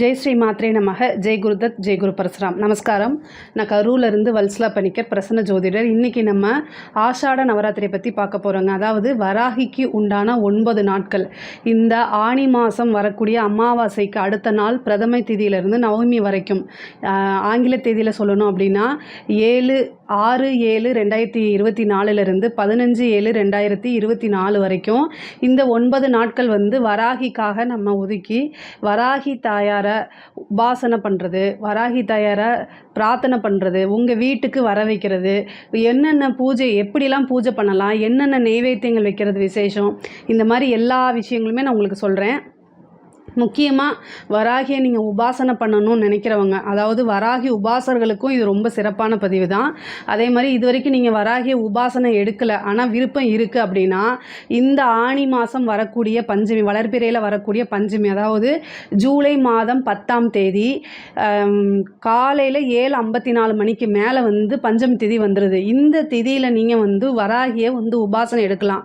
ஜெய் ஸ்ரீ மாத்ரே நமக. ஜெய் குருதத் ஜெய் குரு பரசுராம். நமஸ்காரம். நான் கரூர்லேருந்து வல்ஸ்லா வல்சலா பணிக்கர் பிரசன்ன ஜோதிடர். இன்றைக்கி நம்ம ஆஷாட நவராத்திரியை பற்றி பார்க்க போகிறோங்க அதாவது வராகிக்கு உண்டான ஒன்பது நாட்கள். இந்த ஆணி மாதம் வரக்கூடிய அமாவாசைக்கு அடுத்த நாள் பிரதமை தேதியிலிருந்து நவமி வரைக்கும். ஆங்கில தேதியில் சொல்லணும் அப்படின்னா ஏழு ஆறு ஏழு ரெண்டாயிரத்தி இருபத்தி நாலுலேருந்து பதினஞ்சு ஏழு ரெண்டாயிரத்தி இருபத்தி நாலு வரைக்கும் இந்த ஒன்பது நாட்கள் வந்து வராகிக்காக நம்ம ஒதுக்கி வராகி தாயார் உபாசனை பண்ணுறது வராகி தாயாரை பிரார்த்தனை பண்ணுறது உங்கள் வீட்டுக்கு வர வைக்கிறது என்னென்ன பூஜை எப்படிலாம் பூஜை பண்ணலாம் என்னென்ன நெய்வேத்தியங்கள் வைக்கிறது விசேஷம் இந்த மாதிரி எல்லா விஷயங்களுமே நான் உங்களுக்கு சொல்கிறேன் முக்கியமாக வராகியை நீங்கள் உபாசனை பண்ணணும்னு நினைக்கிறவங்க. அதாவது வராகி உபாசகர்களுக்கும் இது ரொம்ப சிறப்பான பதிவு தான் அதே மாதிரி இது வரைக்கும் நீங்கள் வராகிய உபாசனை எடுக்கலை ஆனால் விருப்பம் இருக்குது அப்படின்னா இந்த ஆணி மாதம் வரக்கூடிய பஞ்சமி வளர்பிறையில் வரக்கூடிய பஞ்சமி அதாவது ஜூலை மாதம் பத்தாம் தேதி காலையில் ஏழு ஐம்பத்தி நாலு மணிக்கு மேலே வந்து பஞ்சமி திதி வந்துடுது இந்த திதியில் நீங்கள் வந்து வராகியை வந்து உபாசனை எடுக்கலாம்.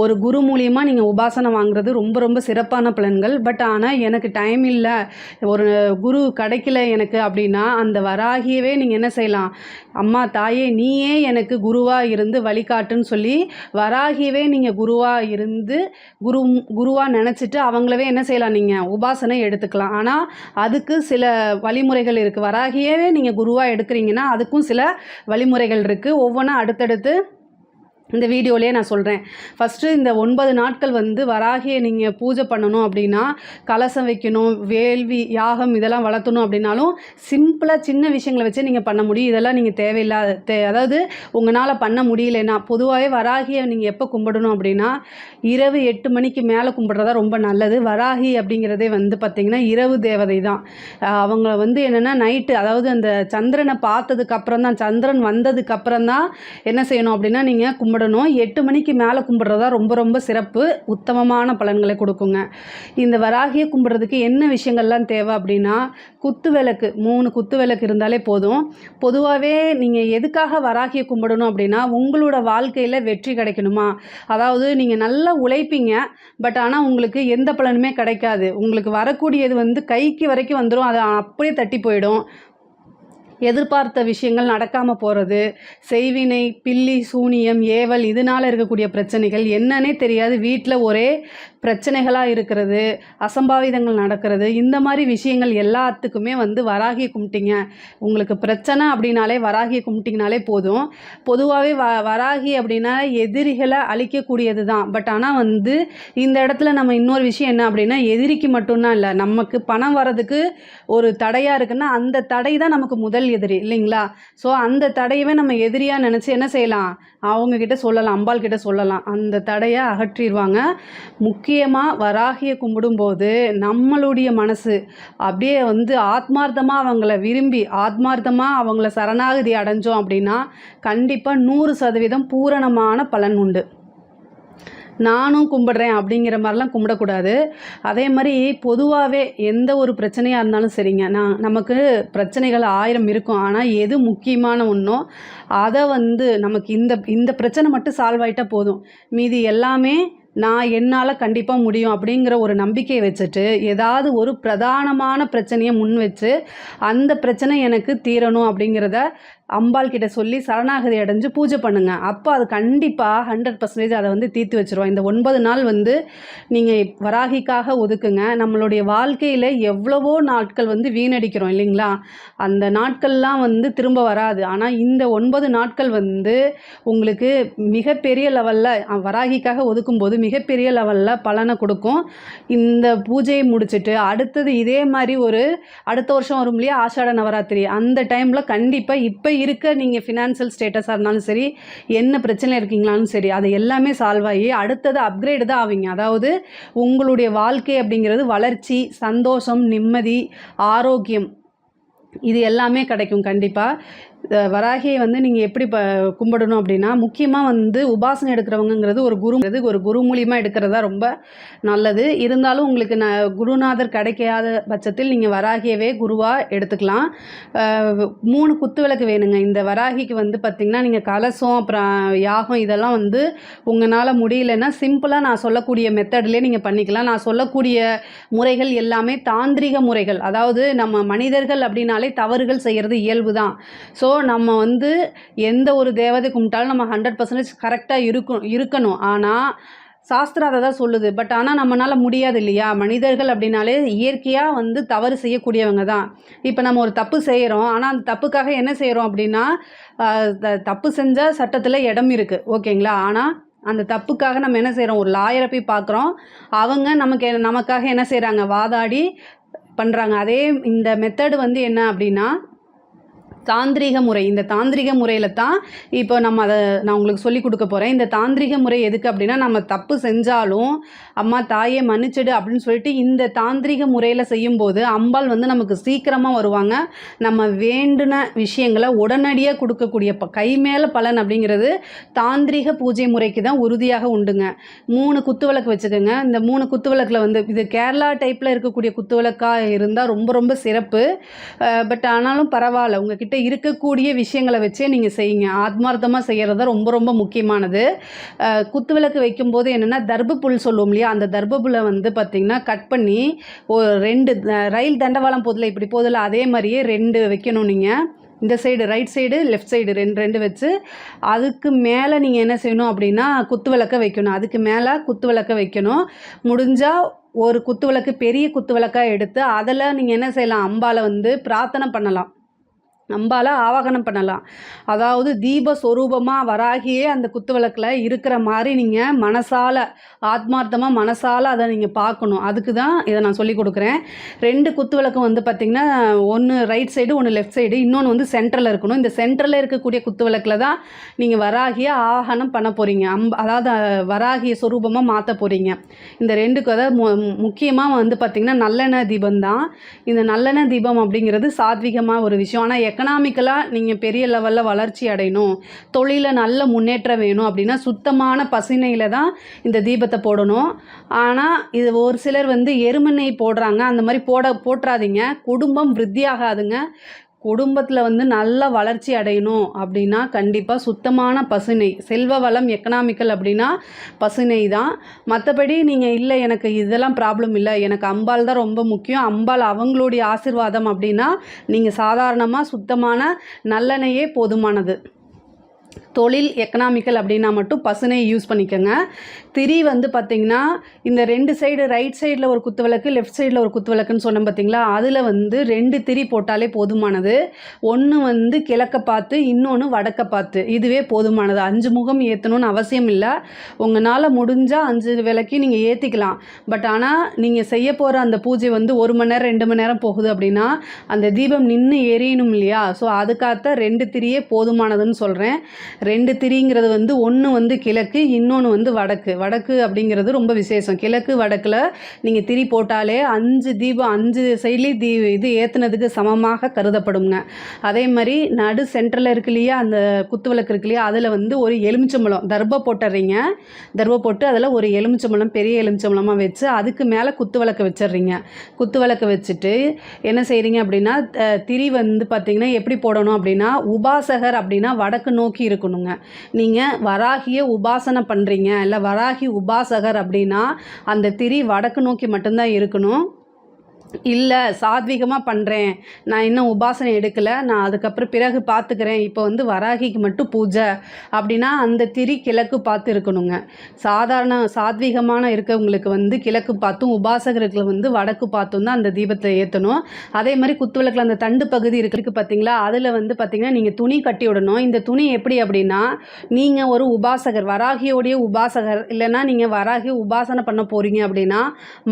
ஒரு குரு மூலியமாக நீங்கள் உபாசனை வாங்குறது ரொம்ப ரொம்ப சிறப்பான பலன்கள். பட் ஆனால் எனக்கு டைம் இல்லை ஒரு குரு கிடைக்கல எனக்கு அப்படின்னா அந்த வராகியவே நீங்கள் என்ன செய்யலாம்? அம்மா தாயே நீயே எனக்கு குருவாக இருந்து வழிகாட்டுன்னு சொல்லி வராகியவே நீங்கள் குருவாக இருந்து குரு குருவாக நினச்சிட்டு அவங்களவே என்ன செய்யலாம் நீங்கள் உபாசனை எடுத்துக்கலாம். ஆனால் அதுக்கு சில வழிமுறைகள் இருக்குது வராகியவே நீங்கள் குருவாக எடுக்கிறீங்கன்னா அதுக்கும் சில வழிமுறைகள் இருக்குது ஒவ்வொன்றா அடுத்தடுத்து இந்த வீடியோலேயே நான் சொல்கிறேன் ஃபஸ்ட்டு இந்த ஒன்பது நாட்கள் வந்து வராகியை நீங்கள் பூஜை பண்ணணும் அப்படின்னா கலசம் வைக்கணும் வேள்வி யாகம் இதெல்லாம் வளர்த்தணும் அப்படின்னாலும் சிம்பிளாக சின்ன விஷயங்களை வச்சே நீங்கள் பண்ண முடியும். இதெல்லாம் நீங்கள் தேவையில்லாத தே அதாவது உங்களால் பண்ண முடியலன்னா பொதுவாகவே வராகியை நீங்கள் எப்போ கும்பிடணும் அப்படின்னா இரவு எட்டு மணிக்கு மேலே கும்பிட்றதா ரொம்ப நல்லது. வராகி அப்படிங்கிறதே வந்து பார்த்திங்கன்னா இரவு தேவதை தான். அவங்க வந்து என்னென்னா நைட்டு அதாவது அந்த சந்திரனை பார்த்ததுக்கு அப்புறம் தான் சந்திரன் வந்ததுக்கப்புறம் தான் என்ன செய்யணும் அப்படின்னா நீங்கள் கும்பிடணும். எட்டு மணிக்கு மேலே கும்பிட்றதா ரொம்ப ரொம்ப சிறப்பு. உத்தமமான பலன்களை கொடுக்குங்க. இந்த வராகியை கும்பிட்றதுக்கு என்ன விஷயங்கள்லாம் தேவை அப்படின்னா குத்து விளக்கு மூணு குத்து விளக்கு இருந்தாலே போதும். பொதுவாகவே நீங்கள் எதுக்காக வராகியை கும்பிடணும் அப்படின்னா உங்களோட வாழ்க்கையில் வெற்றி கிடைக்கணுமா? அதாவது நீங்கள் நல்லா உழைப்பீங்க பட் ஆனால் உங்களுக்கு எந்த பலனுமே கிடைக்காது. உங்களுக்கு வரக்கூடியது வந்து கைக்கு வரைக்கும் வந்துடும் அது அப்படியே தட்டி போயிடும். எதிர்பார்த்த விஷயங்கள் நடக்காமல் போகிறது செய்வினை பில்லி சூனியம் ஏவல் இதனால் இருக்கக்கூடிய பிரச்சனைகள் என்னன்னே தெரியாது. வீட்டில் ஒரே பிரச்சனைகளாக இருக்கிறது அசம்பாவிதங்கள் நடக்கிறது இந்த மாதிரி விஷயங்கள் எல்லாத்துக்குமே வந்து வராகி கும்பிட்டீங்க. உங்களுக்கு பிரச்சனை அப்படின்னாலே வராகி கும்பிட்டிங்கனாலே போதும். பொதுவாகவே வ வராகி அப்படின்னா எதிரிகளை அழிக்கக்கூடியது தான். பட் ஆனால் வந்து இந்த இடத்துல நம்ம இன்னொரு விஷயம் என்ன அப்படின்னா எதிரிக்கு மட்டும்தான் இல்லை நமக்கு பணம் வர்றதுக்கு ஒரு தடையாக இருக்குன்னா அந்த தடை தான் நமக்கு முதல் எதிரி இல்லைங்களா? ஸோ அந்த தடையவே நம்ம எதிரியாக நினச்சி என்ன செய்யலாம்? அவங்கக்கிட்ட சொல்லலாம் அம்பாள் கிட்ட சொல்லலாம். அந்த தடையை அகற்றிடுவாங்க முக்கியமாக வராகியை கும்பிடும்போது நம்மளுடைய மனசு அப்படியே வந்து ஆத்மார்த்தமாக அவங்கள விரும்பி ஆத்மார்த்தமாக அவங்கள சரணாகதி அடைஞ்சோம் அப்படின்னா கண்டிப்பாக நூறு சதவீதம் பூரணமான பலன் உண்டு. நானும் கும்பிடுறேன் அப்படிங்கிற மாதிரிலாம் கும்பிடக்கூடாது. அதே மாதிரி பொதுவாகவே எந்த ஒரு பிரச்சனையாக இருந்தாலும் சரிங்க. நான் நமக்கு பிரச்சனைகள் ஆயிரம் இருக்கும். ஆனால் எது முக்கியமான ஒன்றோ அதை வந்து நமக்கு இந்த இந்த பிரச்சனை மட்டும் சால்வ் ஆயிட்டா போதும். மீதி எல்லாமே நான் என்னால் கண்டிப்பாக முடியும் அப்படிங்கிற ஒரு நம்பிக்கையை வச்சுட்டு ஏதாவது ஒரு பிரதானமான பிரச்சனையை முன் வச்சு அந்த பிரச்சனை எனக்கு தீரணும் அப்படிங்கிறத அம்பாள் கிட்ட சொல்லி சரணாகதி அடைஞ்சு பூஜை பண்ணுங்க. அப்போ அது கண்டிப்பாக ஹண்ட்ரட் பர்சன்டேஜ் அதை வந்து தீர்த்து வச்சிருவோம் இந்த ஒன்பது நாள் வந்து நீங்கள் வராகிக்காக ஒதுக்குங்க. நம்மளுடைய வாழ்க்கையில் எவ்வளவோ நாட்கள் வந்து வீணடிக்கிறோம் இல்லைங்களா? அந்த நாட்கள்லாம் வந்து திரும்ப வராது. ஆனால் இந்த ஒன்பது நாட்கள் வந்து உங்களுக்கு மிகப்பெரிய லெவலில் வராகிக்காக ஒதுக்கும்போது மிகப்பெரிய லெவலில் பலனை கொடுக்கும். இந்த பூஜையை முடிச்சுட்டு அடுத்தது இதே மாதிரி ஒரு அடுத்த வருஷம் வரும் இல்லையா? ஆஷாட நவராத்திரி. அந்த டைமில் கண்டிப்பாக இப்போ இருக்க நீங்கள் ஃபினான்ஷியல் ஸ்டேட்டஸாக இருந்தாலும் சரி என்ன பிரச்சனை இருக்கீங்களாலும் சரி அது எல்லாமே சால்வ் ஆகி அடுத்தது அப்கிரேடு தான் ஆவீங்க. அதாவது உங்களுடைய வாழ்க்கை அப்படிங்கிறது வளர்ச்சி சந்தோஷம் நிம்மதி ஆரோக்கியம் இது எல்லாமே கிடைக்கும் கண்டிப்பாக வராகியை வந்து நீங்கள் எப்படி ப கும்பிடணும் அப்படின்னா முக்கியமாக வந்து உபாசனை எடுக்கிறவங்கங்கிறது ஒரு குருங்கிறது ஒரு குரு மூலியமாக எடுக்கிறதா ரொம்ப நல்லது. இருந்தாலும் உங்களுக்கு ந குருநாதர் கிடைக்காத பட்சத்தில் நீங்கள் வராகியவே குருவாக எடுத்துக்கலாம். மூணு குத்து விளக்கு வேணுங்க. இந்த வராகிக்கு வந்து பார்த்திங்கன்னா நீங்கள் கலசம் அப்புறம் யாகம் இதெல்லாம் வந்து உங்களால் முடியலன்னா சிம்பிளாக நான் சொல்லக்கூடிய மெத்தட்லேயே நீங்கள் பண்ணிக்கலாம். நான் சொல்லக்கூடிய முறைகள் எல்லாமே தாந்திரிக முறைகள். அதாவது நம்ம மனிதர்கள் அப்படின்னாலே தவறுகள் செய்கிறது இயல்பு தான் ஸோ நம்ம வந்து எந்த ஒரு தேவதை கும்பிட்டாலும் நம்ம ஹண்ட்ரட் பர்சன்டேஜ் கரெக்டாக இருக்கும் இருக்கணும். ஆனால் சாஸ்திரம் அதை தான் சொல்லுது. பட் ஆனால் நம்மளால் முடியாது இல்லையா? மனிதர்கள் அப்படின்னாலே இயற்கையாக வந்து தவறு செய்யக்கூடியவங்க தான். இப்போ நம்ம ஒரு தப்பு செய்கிறோம் ஆனால் அந்த தப்புக்காக என்ன செய்கிறோம் அப்படின்னா த- தப்பு செஞ்சால் சட்டத்தில் இடம் இருக்குது ஓகேங்களா? ஆனால் அந்த தப்புக்காக நம்ம என்ன செய்கிறோம் ஒரு லாயரை போய் பார்க்குறோம் அவங்க நமக்கு என்ன- நமக்காக என்ன செய்கிறாங்க வாதாடி பண்ணுறாங்க அதே இந்த மெத்தடு வந்து என்ன அப்படின்னா தாந்திரிக முறை. இந்த தாந்திரிக முறையில் தான் இப்போ நம்ம அதை நான் உங்களுக்கு சொல்லி கொடுக்க போகிறேன் இந்த தாந்திரிக முறை எதுக்கு அப்படின்னா நம்ம தப்பு செஞ்சாலும் அம்மா தாயே மன்னிச்சிடு அப்படின்னு சொல்லிட்டு இந்த தாந்திரிக முறையில் செய்யும்போது அம்பாள் வந்து நமக்கு சீக்கிரமாக வருவாங்க. நம்ம வேண்டின விஷயங்களை உடனடியாக கொடுக்கக்கூடிய ப கை மேலே பலன் அப்படிங்கிறது தாந்திரிக பூஜை முறைக்கு தான் உறுதியாக உண்டுங்க. மூணு குத்துவிளக்கு வச்சுக்கோங்க. இந்த மூணு குத்துவிளக்கில் வந்து இது கேரளா டைப்பில் இருக்கக்கூடிய குத்துவிளக்காக இருந்தால் ரொம்ப ரொம்ப சிறப்பு. பட் ஆனாலும் பரவாயில்ல. உங்ககிட்ட இருக்கக்கூடிய விஷயங்களை வச்சே நீங்கள் செய்யுங்க. ஆத்மார்த்தமாக செய்கிறது தான் ரொம்ப ரொம்ப முக்கியமானது. குத்து குத்துவிளக்கு வைக்கும்போது என்னென்னா தர்ப புல் சொல்லுவோம் இல்லையா? அந்த தர்ப புல்லை வந்து பார்த்திங்கன்னா கட் பண்ணி ஒரு ரெண்டு ரயில் தண்டவாளம் போதில் இப்படி போதில் அதே மாதிரியே ரெண்டு வைக்கணும் நீங்கள் இந்த side right side left side ரெண்டு ரெண்டு வச்சு அதுக்கு மேலே நீங்கள் என்ன செய்யணும் அப்படின்னா குத்து விளக்க வைக்கணும். அதுக்கு மேலே குத்து விளக்க வைக்கணும். முடிஞ்சால் ஒரு குத்து விளக்கு பெரிய குத்து விளக்காக எடுத்து அதில் நீங்கள் என்ன செய்யலாம்? அம்பாவில் வந்து பிரார்த்தனை பண்ணலாம். நம்மளால் ஆவாகனம் பண்ணலாம். அதாவது தீப சொரூபமாக வராகியே அந்த குத்து விளக்கில் இருக்கிற மாதிரி நீங்கள் மனசால் ஆத்மார்த்தமாக மனசால் அதை நீங்கள் பார்க்கணும். அதுக்கு தான் இதை நான் சொல்லி கொடுக்குறேன். ரெண்டு குத்து விளக்கு வந்து பார்த்திங்கன்னா ஒன்று ரைட் சைடு ஒன்று லெஃப்ட் சைடு இன்னொன்று வந்து சென்டரில் இருக்கணும். இந்த சென்டரில் இருக்கக்கூடிய குத்து விளக்கில் தான் நீங்கள் வராகியே ஆவாகனம் பண்ண போகிறீங்க அம்ப அதாவது வராகிய சொரூபமாக மாற்ற போகிறீங்க இந்த ரெண்டுக்கு அதாவது மு முக்கியமாக வந்து பார்த்திங்கன்னா நல்லெண்ணெய் தீபம் தான் இந்த நல்லெண்ணெய் தீபம் அப்படிங்கிறது சாத்விகமாக ஒரு விஷயம். ஆனால் எக்கனாமிக்கலாக நீங்கள் பெரிய லெவலில் வளர்ச்சி அடையணும். தொழிலில் நல்ல முன்னேற்றம் வேணும் அப்படின்னா சுத்தமான பசுனையில் தான் இந்த தீபத்தை போடணும். ஆனால் இது ஒரு சிலர் வந்து எருமெண்ணெய் போடுறாங்க. அந்த மாதிரி போட போட்டுறாதீங்க குடும்பம் விருத்தியாகாதுங்க. குடும்பத்தில் வந்து நல்ல வளர்ச்சி அடையணும் அப்படின்னா கண்டிப்பாக சுத்தமான பசுனை செல்வ வளம் எக்கனாமிக்கல் அப்படின்னா பசுனை தான். மற்றபடி நீங்கள் இல்லை எனக்கு இதெல்லாம் ப்ராப்ளம் இல்லை. எனக்கு அம்பாள் தான் ரொம்ப முக்கியம். அம்பாள் அவங்களுடைய ஆசிர்வாதம் அப்படின்னா நீங்கள் சாதாரணமாக சுத்தமான நல்லெண்ணெயே போதுமானது. தொழில் எக்கனாமிக்கல் அப்படின்னா மட்டும் பசுனை யூஸ் பண்ணிக்கோங்க. திரி வந்து பார்த்திங்கன்னா இந்த ரெண்டு சைடு ரைட் சைடில் ஒரு குத்து விளக்கு லெஃப்ட் சைடில் ஒரு குத்து விளக்குன்னு பார்த்தீங்களா அதில் வந்து ரெண்டு திரி போட்டாலே போதுமானது. ஒன்று வந்து கிழக்க பார்த்து இன்னொன்று வடக்க பார்த்து. இதுவே போதுமானது. அஞ்சு முகம் ஏற்றணும்னு அவசியம் இல்லை. உங்களால் முடிஞ்சால் அஞ்சு விளக்கி நீங்கள் ஏற்றிக்கலாம் பட் ஆனால் நீங்கள் செய்ய போகிற அந்த பூஜை வந்து ஒரு மணி நேரம் ரெண்டு மணி நேரம் போகுது அப்படின்னா அந்த தீபம் நின்று எரியணும் இல்லையா? ஸோ அதுக்காக ரெண்டு திரியே போதுமானதுன்னு சொல்கிறேன் ரெண்டு திரிங்கிறது வந்து ஒன்று வந்து கிழக்கு இன்னொன்று வந்து வடக்கு. வடக்கு அப்படிங்கிறது ரொம்ப விசேஷம். கிழக்கு வடக்கில் நீங்கள் திரி போட்டாலே அஞ்சு தீபம் அஞ்சு சைட்லேயும் தீ இது ஏற்றுனதுக்கு சமமாக கருதப்படுங்க. அதே மாதிரி நடு சென்டரில் இருக்கு இல்லையா அந்த குத்து விளக்கு இருக்கு இல்லையா அதில் வந்து ஒரு எலுமிச்சம்பழம். தர்ப போட்டுறீங்க. தர்ப போட்டு அதில் ஒரு எலுமிச்சம்பழம் பெரிய எலுமிச்சம்பழமாக வச்சு அதுக்கு மேலே குத்து விளக்கு வச்சிடுறீங்க குத்து விளக்கு வச்சுட்டு என்ன செய்கிறீங்க அப்படின்னா திரி வந்து பார்த்தீங்கன்னா எப்படி போடணும் அப்படின்னா உபாசகர் அப்படின்னா வடக்கு நோக்கி இருக்கணும். பண்ணுங்க நீங்கள் வராகிய உபாசனை பண்ணுறீங்க இல்லை வராகி உபாசகர் அப்படின்னா அந்த திரி வடக்கு நோக்கி மட்டும்தான் இருக்கணும். இல்லை சாத்விகமாக பண்ணுறேன் நான் இன்னும் உபாசனை எடுக்கலை. நான் அதுக்கப்புறம் பிறகு பார்த்துக்கிறேன் இப்போ வந்து வராகிக்கு மட்டும் பூஜை அப்படின்னா அந்த திரி கிழக்கு பார்த்து இருக்கணுங்க. சாதாரண சாத்விகமான இருக்கவங்களுக்கு வந்து கிழக்கு பார்த்தும் உபாசகருக்கு வந்து வடக்கு பார்த்தும் தான் அந்த தீபத்தை ஏற்றணும் அதே மாதிரி குத்துவிளக்கில் அந்த தண்டு பகுதி இருக்கிறதுக்கு பார்த்தீங்களா அதில் வந்து பார்த்தீங்கன்னா நீங்கள் துணி கட்டி விடணும். இந்த துணி எப்படி அப்படின்னா நீங்கள் ஒரு உபாசகர் வராகியோடைய உபாசகர் இல்லைன்னா நீங்கள் வராகி உபாசனை பண்ண போகிறீங்க அப்படின்னா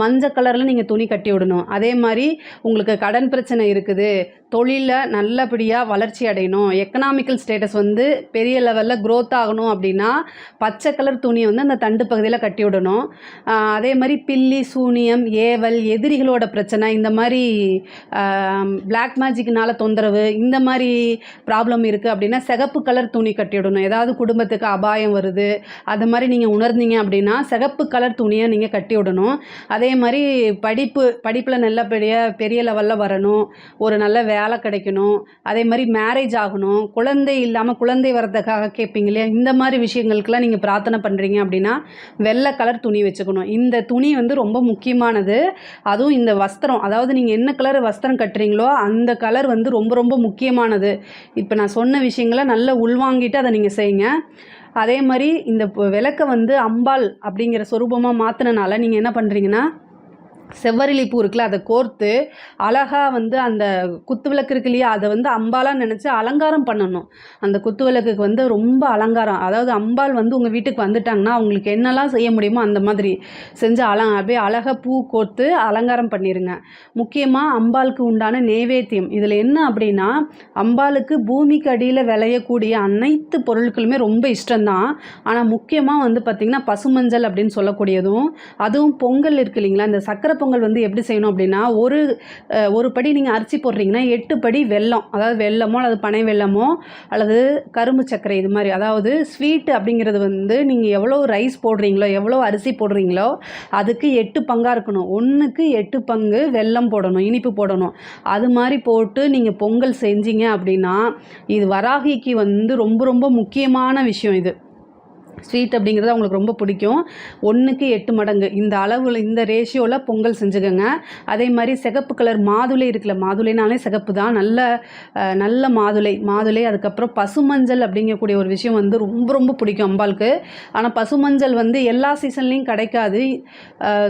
மஞ்சள் கலரில் நீங்கள் துணி கட்டி விடணும். அதே அதே மாதிரி உங்களுக்கு கடன் பிரச்சனை இருக்குது. தொழிலில் நல்லபடியாக வளர்ச்சி அடையணும். எக்கனாமிக்கல் ஸ்டேட்டஸ் வந்து பெரிய லெவலில் க்ரோத் ஆகணும் அப்படின்னா பச்சை கலர் துணியை வந்து அந்த தண்டு பகுதியில் கட்டி விடணும். அதே மாதிரி பில்லி சூனியம் ஏவல் எதிரிகளோட பிரச்சனை இந்த மாதிரி பிளாக் மேஜிக்னால தொந்தரவு இந்த மாதிரி ப்ராப்ளம் இருக்குது அப்படின்னா சிகப்பு கலர் துணி கட்டி விடணும். ஏதாவது குடும்பத்துக்கு அபாயம் வருது அது மாதிரி நீங்கள் உணர்ந்தீங்க அப்படின்னா சிகப்பு கலர் துணியை நீங்கள் கட்டி விடணும். அதே மாதிரி படிப்பு படிப்பில் நல்லபடியாக பெரிய லெவலில் வரணும். ஒரு நல்ல வேலை கிடைக்கணும். அதே மாதிரி மேரேஜ் ஆகணும். குழந்தை இல்லாமல் குழந்தை வரதுக்காக கேட்பீங்க இல்லையா? இந்த மாதிரி விஷயங்களுக்கெல்லாம் நீங்கள் பிரார்த்தனை பண்ணுறீங்க அப்படின்னா வெள்ளை கலர் துணி வச்சுக்கணும். இந்த துணி வந்து ரொம்ப முக்கியமானது. அதுவும் இந்த வஸ்திரம். அதாவது நீங்கள் என்ன கலர் வஸ்திரம் கட்டுறீங்களோ அந்த கலர் வந்து ரொம்ப ரொம்ப முக்கியமானது. இப்போ நான் சொன்ன விஷயங்களை நல்லா உள்வாங்கிட்டு அதை நீங்கள் செய்யுங்க. அதே மாதிரி இந்த விளக்கை வந்து அம்பாள் அப்படிங்கிற சொரூபமாக மாற்றினால நீங்கள் என்ன பண்ணுறீங்கன்னா செவ்வரளி பூ இருக்குல்ல அதை கோர்த்து அழகாக வந்து அந்த குத்து விளக்கு இருக்கு இல்லையா அதை வந்து அம்பாலாக நினச்சி அலங்காரம் பண்ணணும். அந்த குத்து விளக்குக்கு வந்து ரொம்ப அலங்காரம். அதாவது அம்பாள் வந்து உங்கள் வீட்டுக்கு வந்துட்டாங்கன்னா அவங்களுக்கு என்னெல்லாம் செய்ய முடியுமோ அந்த மாதிரி செஞ்சு அல அப்படியே அழகாக பூ கோர்த்து அலங்காரம் பண்ணிடுங்க முக்கியமாக அம்பாளுக்கு உண்டான நெய்வேத்தியம். இதில் என்ன அப்படின்னா அம்பாளுக்கு பூமிக்கு அடியில் விளையக்கூடிய அனைத்து பொருட்களுமே ரொம்ப இஷ்டம்தான். ஆனால் முக்கியமாக வந்து பார்த்திங்கன்னா பசுமஞ்சள் அப்படின்னு சொல்லக்கூடியதும் அதுவும் பொங்கல் இருக்கு இல்லைங்களா இந்த சக்கரை பொங்கல் வந்து எப்படி செய்யணும் அப்படின்னா ஒரு ஒரு படி நீங்கள் அரிசி போடுறீங்கன்னா எட்டு படி வெல்லம் அதாவது வெல்லமோ அல்லது பனை வெல்லமோ அல்லது கரும்பு சர்க்கரை இது மாதிரி அதாவது ஸ்வீட் அப்படிங்கிறது வந்து நீங்கள் எவ்வளோ ரைஸ் போடுறீங்களோ எவ்வளோ அரிசி போடுறீங்களோ அதுக்கு எட்டு பங்காக இருக்கணும். ஒன்றுக்கு எட்டு பங்கு வெல்லம் போடணும் இனிப்பு போடணும். அது மாதிரி போட்டு நீங்கள் பொங்கல் செஞ்சீங்க அப்படின்னா இது வராகிக்கு வந்து ரொம்ப ரொம்ப முக்கியமான விஷயம் இது. ஸ்வீட் அப்படிங்கிறது அவங்களுக்கு ரொம்ப பிடிக்கும். ஒன்றுக்கு எட்டு மடங்கு. இந்த அளவில் இந்த ரேஷியோவில் பொங்கல் செஞ்சுக்கோங்க. அதே மாதிரி சிகப்பு கலர் மாதுளை இருக்குல்ல மாதுளைனாலே சிகப்பு தான். நல்ல நல்ல மாதுளை. மாதுளை அதுக்கப்புறம் பசுமஞ்சள் அப்படிங்கக்கூடிய ஒரு விஷயம் வந்து ரொம்ப ரொம்ப பிடிக்கும் அம்பாளுக்கு. ஆனால் பசுமஞ்சள் வந்து எல்லா சீசன்லேயும் கிடைக்காது.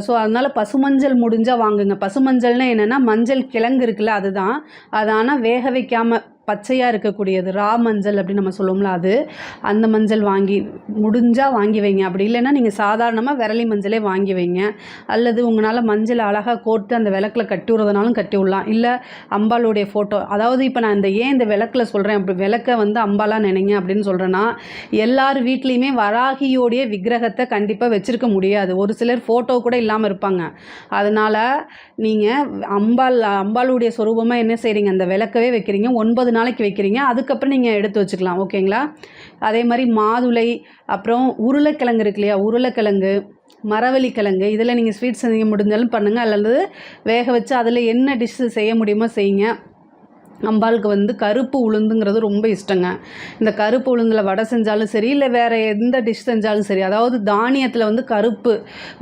ஸோ அதனால் பசுமஞ்சள் முடிஞ்சால் வாங்குங்க. பசுமஞ்சள்னால் என்னென்னா மஞ்சள் கிழங்கு இருக்குல்ல அதுதான். அது ஆனால் வேக வைக்காமல் பச்சையாக இருக்கக்கூடியது ரா மஞ்சள் அப்படின்னு நம்ம சொல்லுவோம்ல அது. அந்த மஞ்சள் வாங்கி முடிஞ்சால் வாங்கி வைங்க. அப்படி இல்லைன்னா நீங்கள் சாதாரணமாக விரலி மஞ்சளே வாங்கி வைங்க. அல்லது உங்களால் மஞ்சள் அழகாக கோர்த்து அந்த விளக்கில் கட்டி விடுறதுனாலும் கட்டி விடலாம். இல்லை அம்பாளுடைய ஃபோட்டோ அதாவது இப்போ நான் இந்த ஏன் இந்த விளக்கில் சொல்கிறேன் அப்படி விளக்கை வந்து அம்பாலாக நினைங்க அப்படின்னு சொல்கிறேன்னா எல்லார் வீட்லேயுமே வராகியோடைய விக்கிரகத்தை கண்டிப்பாக வச்சுருக்க முடியாது. ஒரு சிலர் ஃபோட்டோ கூட இல்லாமல் இருப்பாங்க. அதனால் நீங்கள் அம்பாள் அம்பாளுடைய சொரூபமாக என்ன செய்கிறீங்க அந்த விளக்கவே வைக்கிறீங்க. ஒன்பது நாளைக்கு வைக்கிறீங்க. அதுக்கப்புறம் நீங்கள் எடுத்து வச்சுக்கலாம். ஓகேங்களா? அதே மாதிரி மாதுளை அப்புறம் உருளைக்கிழங்கு இருக்கு இல்லையா? உருளைக்கிழங்கு மரவள்ளி கிழங்கு இதில் நீங்கள் ஸ்வீட் செஞ்சு முடிஞ்சாலும் பண்ணுங்கள் அல்லது வேக வச்சு அதில் என்ன டிஷ்ஷு செய்ய முடியுமோ செய்யுங்க. அம்பாளுக்கு வந்து கருப்பு உளுந்துங்கிறது ரொம்ப இஷ்டங்க. இந்த கருப்பு உளுந்தில் வடை செஞ்சாலும் சரி இல்லை வேறு எந்த டிஷ் செஞ்சாலும் சரி அதாவது தானியத்தில் வந்து கருப்பு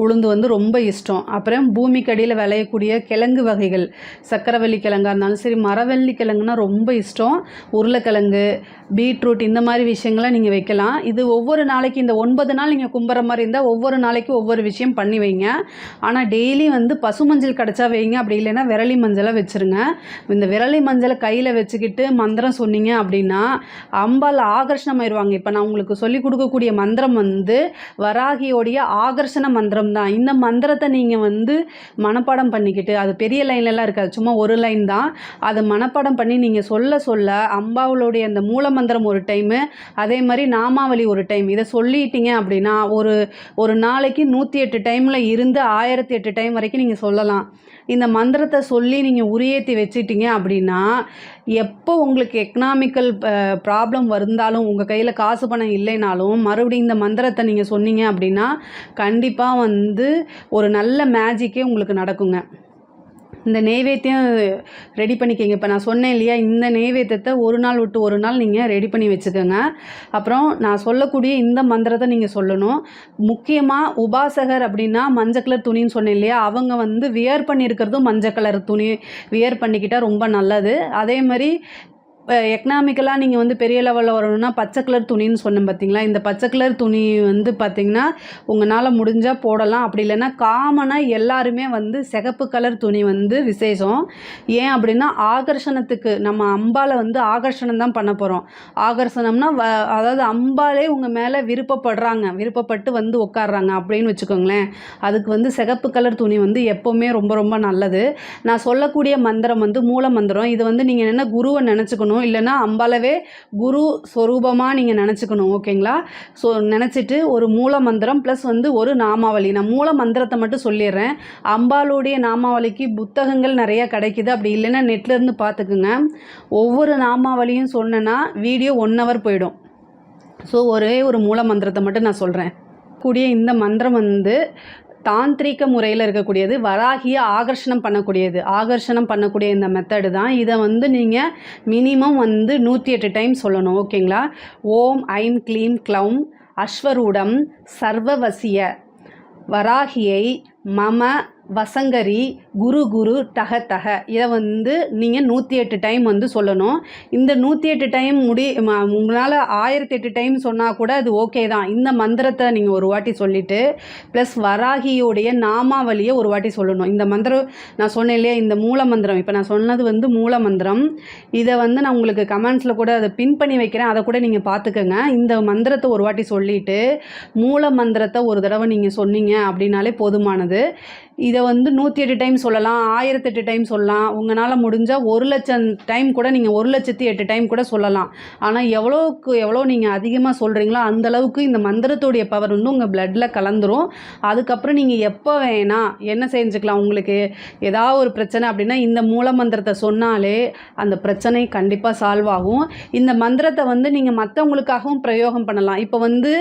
உளுந்து வந்து ரொம்ப இஷ்டம். அப்புறம் பூமிக்கடியில் விளையக்கூடிய கிழங்கு வகைகள் சக்கரவள்ளி கிழங்காக இருந்தாலும் சரி மரவள்ளி கிழங்குனா ரொம்ப இஷ்டம். உருளைக்கிழங்கு பீட்ரூட் இந்த மாதிரி விஷயங்களை நீங்கள் வைக்கலாம். இது ஒவ்வொரு நாளைக்கு இந்த ஒன்பது நாள் நீங்கள் கும்புற மாதிரி இருந்தால் ஒவ்வொரு நாளைக்கு ஒவ்வொரு விஷயம் பண்ணி வைங்க. ஆனால் டெய்லி வந்து பசு மஞ்சள் கிடச்சா வைங்க அப்படி இல்லைன்னா விரலி மஞ்சளாக வச்சுருங்க. இந்த விரலி மஞ்சளை கையில் வச்சுக்கிட்டு மந்திரம் சொன்னீங்க அப்படின்னா அம்பாள் ஆகர்ஷணமாயிருவாங்க. இப்போ நான் உங்களுக்கு சொல்லிக் கொடுக்கக்கூடிய மந்திரம் வந்து வராகியோடைய ஆகர்ஷண மந்திரம் தான். இந்த மந்திரத்தை நீங்கள் வந்து மனப்பாடம் பண்ணிக்கிட்டு அது பெரிய லைன்லலாம் இருக்காது. சும்மா ஒரு லைன் தான். அதை மனப்பாடம் பண்ணி நீங்கள் சொல்ல சொல்ல அம்பாவளுடைய அந்த மூல மந்திரம் ஒரு டைமு அதே மாதிரி நாமாவளி ஒரு டைம் இதை சொல்லிட்டீங்க அப்படின்னா ஒரு ஒரு நாளைக்கு நூற்றி எட்டு டைமில் இருந்து ஆயிரத்தி எட்டு டைம் வரைக்கும் நீங்கள் சொல்லலாம். இந்த மந்திரத்தை சொல்லி நீங்கள் உரியேற்றி வச்சுட்டீங்க அப்படின்னா எப்போ உங்களுக்கு எக்கனாமிக்கல் ப்ராப்ளம் இருந்தாலும் உங்கள் கையில் காசு பணம் இல்லைனாலும் மறுபடியும் இந்த மந்திரத்தை நீங்கள் சொன்னீங்க அப்படின்னா கண்டிப்பாக வந்து ஒரு நல்ல மேஜிக்கே உங்களுக்கு நடக்குங்க. இந்த நெய்வேத்தியம் ரெடி பண்ணிக்கங்க. இப்போ நான் சொன்னேன் இல்லையா இந்த நெய்வேத்தியத்தை ஒரு நாள் விட்டு ஒரு நாள் நீங்கள் ரெடி பண்ணி வச்சுக்கோங்க. அப்புறம் நான் சொல்லக்கூடிய இந்த மந்திரத்தை நீங்கள் சொல்லணும். முக்கியமாக உபாசகர் அப்படின்னா மஞ்சள் கலர் துணின்னு சொன்னேன் இல்லையா அவங்க வந்து வியர் பண்ணியிருக்கிறதும் மஞ்சள் கலர் துணி வியர் பண்ணிக்கிட்டால் ரொம்ப நல்லது. அதே மாதிரி எக்கனாமிக்கலாக நீங்கள் வந்து பெரிய லெவலில் வரணும்னா பச்சை கலர் துணின்னு சொன்னேன் பார்த்தீங்களா இந்த பச்சை கலர் துணி வந்து பார்த்தீங்கன்னா உங்களால் முடிஞ்சால் போடலாம். அப்படி இல்லைன்னா காமனாக எல்லாருமே வந்து சிகப்பு கலர் துணி வந்து விசேஷம். ஏன் அப்படின்னா ஆகர்ஷணத்துக்கு நம்ம அம்பாவில் வந்து ஆகர்ஷணம் தான் பண்ண போகிறோம் ஆகர்ஷணம்னா வ அதாவது அம்பாலே உங்கள் மேலே விருப்பப்படுறாங்க. விருப்பப்பட்டு வந்து உட்காடுறாங்க அப்படின்னு வச்சுக்கோங்களேன். அதுக்கு வந்து சிகப்பு கலர் துணி வந்து எப்போவுமே ரொம்ப ரொம்ப நல்லது. நான் சொல்லக்கூடிய மந்திரம் வந்து மூல மந்திரம். இது வந்து நீங்கள் என்ன குருவை நினச்சிக்கணும். இல்லைன்னா அம்பாலவே குரு ஸ்வரூபமாக நீங்கள் நினச்சிக்கணும் ஓகேங்களா? ஸோ நினச்சிட்டு ஒரு மூல மந்திரம் ப்ளஸ் வந்து ஒரு நாமாவளி. நான் மூல மந்திரத்தை மட்டும் சொல்லிடுறேன். அம்பாளுடைய நாமாவளிக்கு புத்தகங்கள் நிறையா கிடைக்குது. அப்படி இல்லைன்னா நெட்லேருந்து பார்த்துக்குங்க. ஒவ்வொரு நாமாவளியும் சொன்னேன்னா வீடியோ ஒன் ஹவர் போயிடும். ஸோ ஒரே ஒரு மூல மந்திரத்தை மட்டும் நான் சொல்கிறேன் கூடிய இந்த மந்திரம் வந்து தாந்திரிக்க முறையில் இருக்கக்கூடியது வராகிய ஆகர்ஷணம் பண்ணக்கூடியது. ஆகர்ஷணம் பண்ணக்கூடிய இந்த மெத்தடு தான். இதை வந்து நீங்கள் மினிமம் வந்து நூற்றி எட்டு டைம் சொல்லணும் ஓகேங்களா? ஓம் ஐம் க்ளீம் க்ளௌம் அஸ்வரூடம் சர்வவசிய வராகியை மம வசங்கரி குரு குரு டக தக. இதை வந்து நீங்கள் நூற்றி எட்டு டைம் வந்து சொல்லணும். இந்த நூற்றி எட்டு டைம் முடி உங்களால் ஆயிரத்தி எட்டு டைம் சொன்னால் கூட அது ஓகே தான். இந்த மந்திரத்தை நீங்கள் ஒரு வாட்டி சொல்லிவிட்டு ப்ளஸ் வராகியோடைய நாமாவளியை ஒரு வாட்டி சொல்லணும். இந்த மந்திரம் நான் சொன்னேன் இல்லையா இந்த மூல மந்திரம். இப்போ நான் சொன்னது வந்து மூல மந்திரம். இதை வந்து நான் உங்களுக்கு கமெண்ட்ஸில் கூட அதை பின் பண்ணி வைக்கிறேன். அதை கூட நீங்கள் பார்த்துக்கோங்க. இந்த மந்திரத்தை ஒரு வாட்டி சொல்லிவிட்டு மூல மந்திரத்தை ஒரு தடவை நீங்கள் சொன்னீங்க அப்படின்னாலே போதுமானது. இதை வந்து நூற்றி எட்டு டைம் சொல்லலாம் ஆயிரத்தெட்டு டைம் சொல்லலாம். உங்களால் முடிஞ்சால் ஒரு லட்சம் டைம் கூட நீங்கள் ஒரு லட்சத்தி எட்டு டைம் கூட சொல்லலாம். ஆனால் எவ்வளோக்கு எவ்வளோ நீங்கள் அதிகமாக சொல்கிறீங்களோ அந்தளவுக்கு இந்த மந்திரத்துடைய பவர் வந்து உங்கள் பிளட்டில் கலந்துரும். அதுக்கப்புறம் நீங்கள் எப்போ வேணால் என்ன செஞ்சுக்கலாம் உங்களுக்கு? ஏதாவது ஒரு பிரச்சனை அப்படின்னா இந்த மூல மந்திரத்தை சொன்னாலே அந்த பிரச்சனை கண்டிப்பாக சால்வ் ஆகும். இந்த மந்திரத்தை வந்து நீங்கள் மற்றவங்களுக்காகவும் பிரயோகம் பண்ணலாம். இப்போ வந்து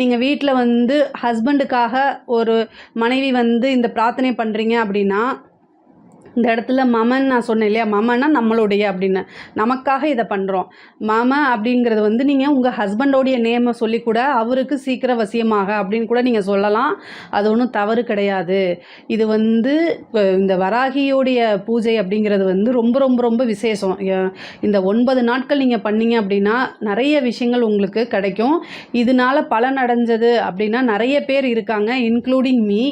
நீங்கள் வீட்டில் வந்து ஹஸ்பண்டுக்காக ஒரு மனைவி வந்து இந்த பிரார்த்தனை பிரார்த்தனை பண்ணுறீங்க அப்படின்னா இந்த இடத்துல மமன் நான் சொன்னேன் இல்லையா? மமன்னா நம்மளுடைய அப்படின்னு. நமக்காக இதை பண்ணுறோம் மம அப்படிங்கிறது வந்து நீங்கள் உங்கள் ஹஸ்பண்டோடைய நேமை சொல்லி கூட அவருக்கு சீக்கிரம் வசியமாக அப்படின்னு கூட நீங்கள் சொல்லலாம். அது ஒன்றும் தவறு கிடையாது. இது வந்து இந்த வராகியோடைய பூஜை அப்படிங்கிறது வந்து ரொம்ப ரொம்ப ரொம்ப விசேஷம். இந்த ஒன்பது நாட்கள் நீங்கள் பண்ணீங்க அப்படின்னா நிறைய விஷயங்கள் உங்களுக்கு கிடைக்கும். இதனால பலன் அடைஞ்சது அப்படின்னா நிறைய பேர் இருக்காங்க இன்க்ளூடிங் மீ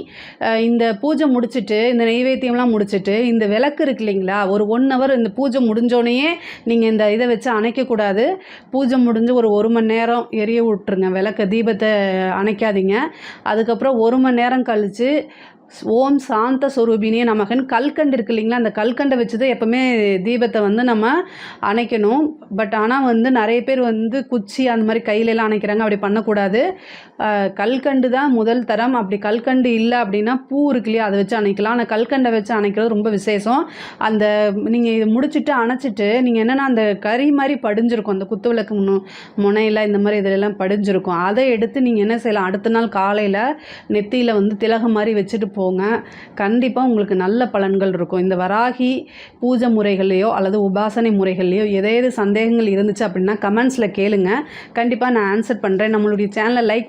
இந்த பூஜை முடிச்சுட்டு இந்த நெய்வேத்தியம்லாம் முடிச்சுட்டு இந்த விளக்கு இருக்கு இல்லைங்களா? ஒரு ஒன் ஹவர் இந்த பூஜை முடிஞ்சோடனேயே நீங்கள் இந்த இதை வச்சு அணைக்கக்கூடாது பூஜை முடிஞ்சு ஒரு ஒரு மணி நேரம் எரிய விட்ருங்க விளக்க தீபத்தை அணைக்காதீங்க. அதுக்கப்புறம் ஒரு மணி நேரம் கழித்து ஓம் சாந்த ஸ்வரூபினியே நமகன். கல்கண்டு இருக்கு இல்லைங்களா? அந்த கல்கண்டை வச்சு தான் எப்போவுமே தீபத்தை வந்து நம்ம அணைக்கணும். பட் ஆனால் வந்து நிறைய பேர் வந்து குச்சி அந்த மாதிரி கையிலலாம் அணைக்கிறாங்க. அப்படி பண்ணக்கூடாது. கல்கண்டு தான் முதல் தரம். அப்படி கல்கண்டு இல்லை அப்படின்னா பூ இருக்கு இல்லையா அதை வச்சு அணைக்கலாம். ஆனால் கல்கண்டை வச்சு அணைக்கிறது ரொம்ப விசேஷம். அந்த நீங்கள் இதை முடிச்சுட்டு அணைச்சிட்டு நீங்கள் என்னென்னா அந்த கறி மாதிரி படிஞ்சிருக்கும். அந்த குத்து விளக்கு முன்னு முனையில் இந்த மாதிரி இதிலெல்லாம் படிஞ்சிருக்கும். அதை எடுத்து நீங்கள் என்ன செய்யலாம் அடுத்த நாள் காலையில் நெத்தியில் வந்து திலகம் மாதிரி வச்சுட்டு போங்க. கண்டிப்பாக உங்களுக்கு நல்ல பலன்கள் இருக்கும். இந்த வராகி பூஜை முறைகள்லையோ அல்லது உபாசனை முறைகள்லையோ எதேது சந்தேகங்கள் இருந்துச்சு அப்படின்னா கமெண்ட்ஸில் கேளுங்க. கண்டிப்பாக நான் ஆன்சர் பண்ணுறேன் நம்மளுடைய சேனலை லைக்